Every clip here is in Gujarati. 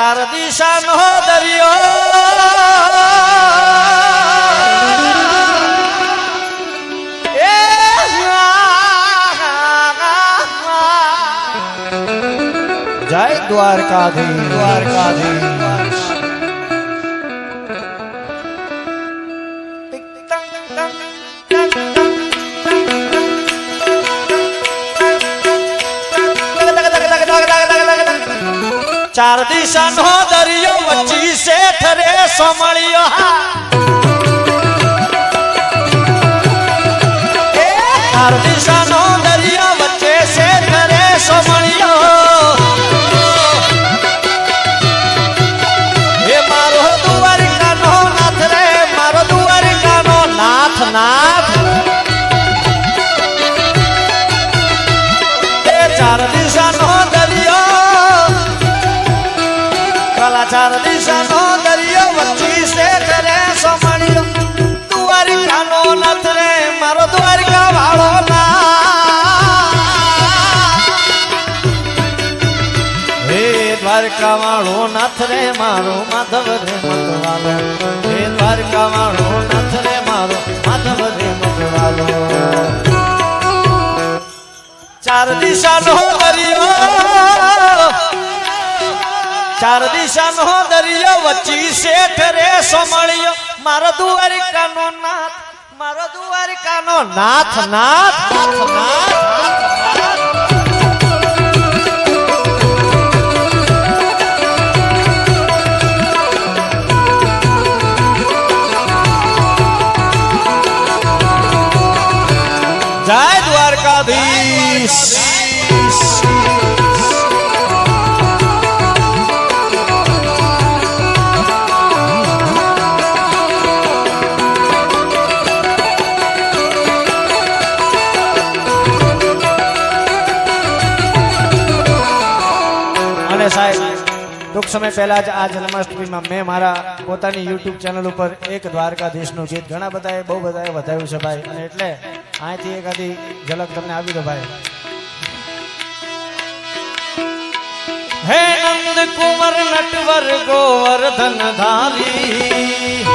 ચાર દિશાનો દરિયો એ જય દ્વારકાધી દ્વારકાધી ચાર દિશાનો દરિયો વચ્ચી શેઠ રે સોમળિયો ચાર દિશાનો ચાર દિશાનો દરિયો વચ્ચી છે કરે સોમણિયો દ્વારિકાનો નાથ રે, મારો દ્વારિકા વાળો હે દ્વારકા વાળો નાથ રે, મારો માધવ રે મતવાલો હે દ્વારકા વાળો નાથ રે, મારો માધવ રે મતવાલો ચાર દિશાનો દરિયો ચાર દિશાનો દરિયો વચ્ચી શેઠ રે સોમળિયો મારો દ્વારિકાનો નાથ, મારો દ્વારિકાનો નાથ નાથ નાથ નાથ. જય દ્વારકાધીશ. અને સાહેબ, ટૂંક સમય પહેલા જ આ જન્માષ્ટમીમાં મેં મારા પોતાની યુટ્યુબ ચેનલ ઉપર એક દ્વારકાધીશનું ગીત ઘણા બધાએ, બહુ બધાએ વધાવ્યું છે ભાઈ. અને એટલે અહીંથી એકાદી ઝલક તમને આપી દો ભાઈ. હે નંદ કુંવર નટવર ગોવર્ધન ધારી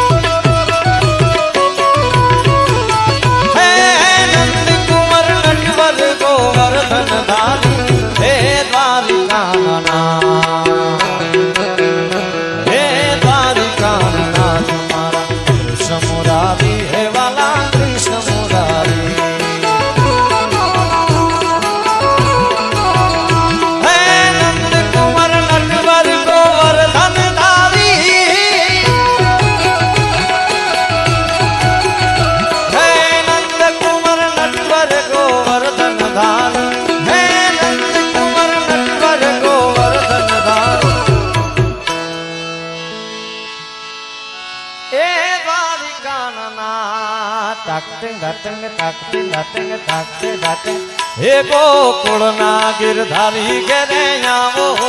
દ્વારિકાના તાકતિંગ ધાતિંગ તાકતિંગ ધાતિંગ તાકતે ધાતિંગ હે ગોકુળના ગિરધારી ઘેરે આવો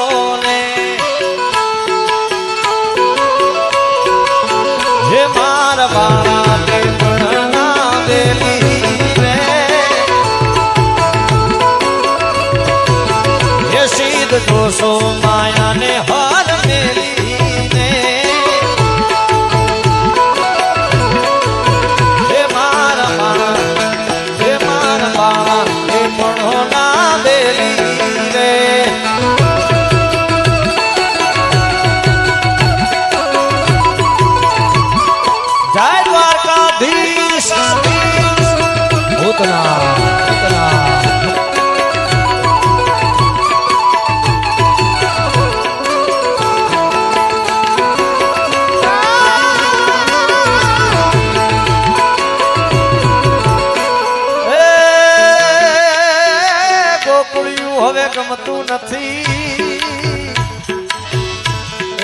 નથી.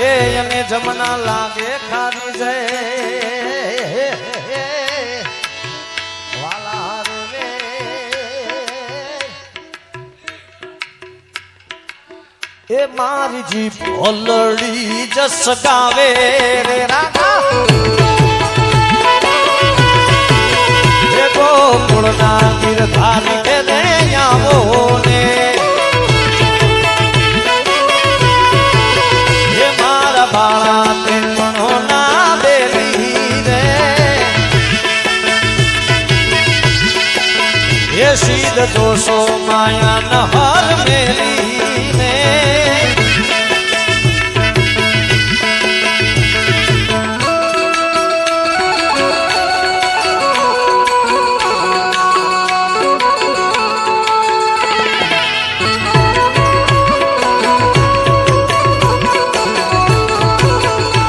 એ અને જમના લાગે ખારી છે. એ મારી જીભ ભોલડી જસ ગાવે રે રાગા કરજો સો માયા નહાર મેરી ને